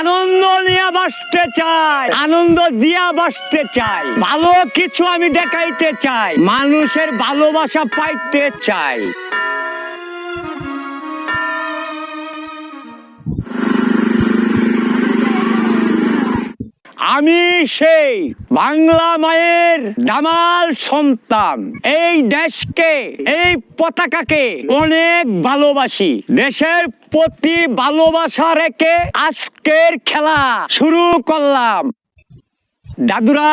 আনন্দ নিয়ে বাসতে চাই। আনন্দ দিয়া বাসতে চাই। ভালো কিছু আমি দেখাইতে চাই। মানুষের ভালোবাসা পাইতে চাই। আমি সেই বাংলা মায়ের দামাল সন্তান। এই দেশকে, এই পতাকাকে অনেক ভালোবাসি। দেশের প্রতি ভালোবাসা রেখে আজকের খেলা শুরু করলাম। দাদুরা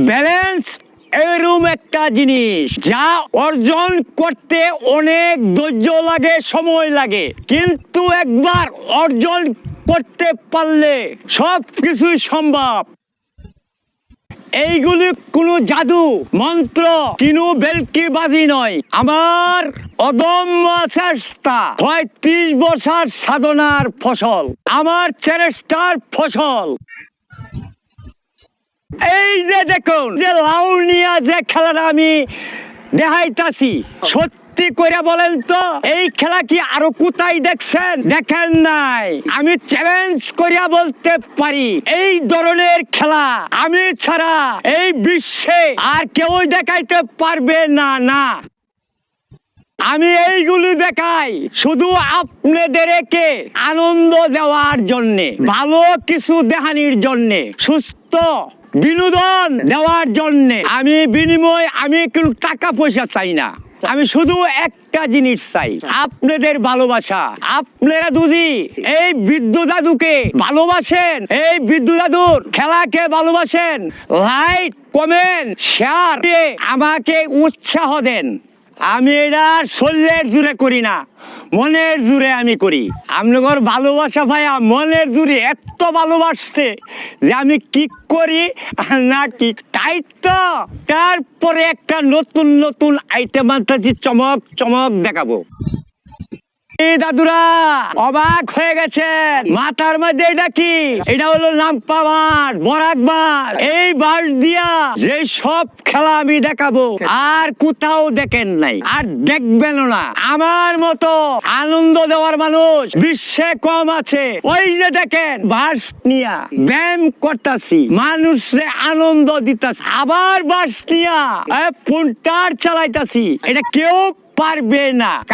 ব্যালেন্স এরম একটা জিনিস, যা অর্জন করতে অনেক ধৈর্য লাগে, সময় লাগে। কিন্তু একবার অর্জন করতে পারলে সব কিছুই সম্ভব। এইগুলি কোনো জাদু, মন্ত্র, কিনু বেলকি বাজি নয়। আমার অদম্য চেষ্টা পঁয়ত্রিশ বছর সাধনার ফসল, আমার চেষ্টার ফসল। এই যে দেখুন, যে লাউনিয়া যে খেলাটা আমি দেখাইতাছি, সত্যি করে বলেন তো, এই খেলা কি আরও কোথায় দেখছেন? দেখেন নাই। আমি চ্যালেঞ্জ করিয়া বলতে পারি, এই ধরনের খেলা আমি ছাড়া এই বিশ্বে আর কেউ দেখাইতে পারবে না না। আমি এইগুলি দেখাই শুধু আপনাদেরকে আনন্দ দেওয়ার জন্যে, ভালো কিছু দেখানির জন্যে, সুস্থ বিনোদন দেওয়ার জন্যে। আমি বিনিময় আমি কিন্তু টাকা পয়সা চাই না। আমি শুধু একটা জিনিস চাই। আপনাদের ভালোবাসা। আপনারা দুজি এই বিদ্যুৎ দাদুকে ভালোবাসেন এই বিদ্যুৎ দাদুর খেলাকে ভালোবাসেন লাইক কমেন্ট শেয়ার আমাকে উৎসাহ দেন। আমি এটা শরীরের জুড়ে করি না। মনের জুড়ে আমি করি। আপনার ভালোবাসা ভাইয়া মনের জুড়ে এত ভালোবাসছে যে আমি কি করি আর না কি তাই তো। তারপরে একটা নতুন নতুন আইটেম আনতেছি, চমক চমক দেখাবো। আমার মতো আনন্দ দেওয়ার মানুষ বিশ্বে কম আছে। ওই যে দেখেন বাস নিয়া ব্যায়াম করতাছি মানুষে আনন্দ দিতাছি। আবার বাস নিয়া ফোনটার চালাইতাছি। এটা কেউ পারবে না।